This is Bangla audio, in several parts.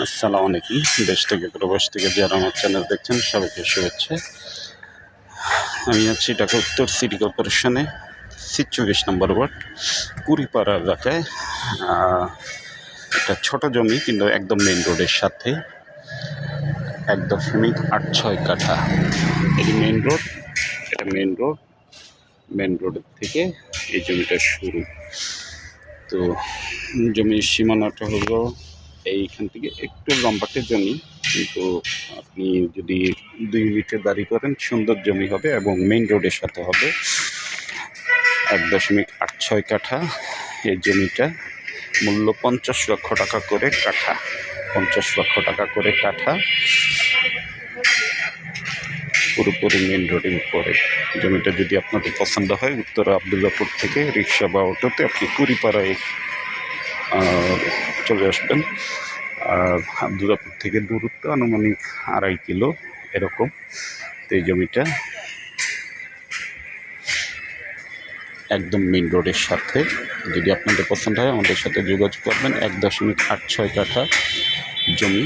আসসালামু আলাইকুম। দেশ থেকে, প্রবাস থেকে যারা আমার চ্যানেল দেখছেন, সবাইকে শুভেচ্ছা। আমি আছি ঢাকা উত্তর সিটি কর্পোরেশনে ছিচল্লিশ নম্বর ওয়ার্ড কুড়িপাড়া এলাকায়। একটা ছোট জমি, কিন্তু একদম মেইন রোডের সাথে। এক দশমিক আট ছয় কাঠা। এটি মেন রোড এটা মেন রোড মেন রোডের থেকে এই জমিটা শুরু। তো, জমির সীমানাটা হলো এইখান থেকে একটু লম্বাটে জমি, কিন্তু আপনি যদি দুই মিটার বাড়ি করেন, সুন্দর জমি হবে এবং মেইন রোডের সাথে হবে। এক দশমিক আট ছয় কাঠা এই জমিটা, মূল্য পঞ্চাশ লক্ষ টাকা করে কাঠা, পঞ্চাশ লক্ষ টাকা করে কাঠা। পুরোপুরি মেইন রোডের উপরে। জমিটা যদি আপনাদের পছন্দ হয়, উত্তর আবদুল্লাপুর থেকে রিক্সা বা অটোতে আপনি কুড়িপাড়ায় চলে আসবেন। দুর্গাপুর থেকে দূরত্ব আনুমানিক আড়াই কিলো এরকম তো এই জমিটা একদম মেন রোডের সাথে। যদি আপনাদের পছন্দ হয় আমাদের সাথে যোগাযোগ করবেন। এক দশমিক আট ছয় কাঠা জমি।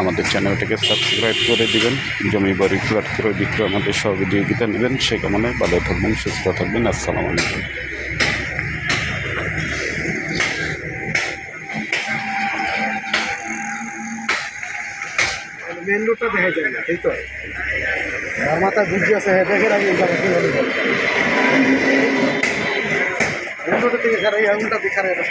আমাদের চ্যানেলটাকে সাবস্ক্রাইব করে দিবেন, জমি বাড়ি ফ্ল্যাট করে বিক্রয় আমাদের সহযোগিতা নেবেন। সে কামনায় ভালো থাকবেন, সুস্থ থাকবেন। আসসালামু আলাইকুম। বুঝি আছে হ্যাঁ দেখে রাখি থেকে খারাপ এই আগুনটা দেখার, এটা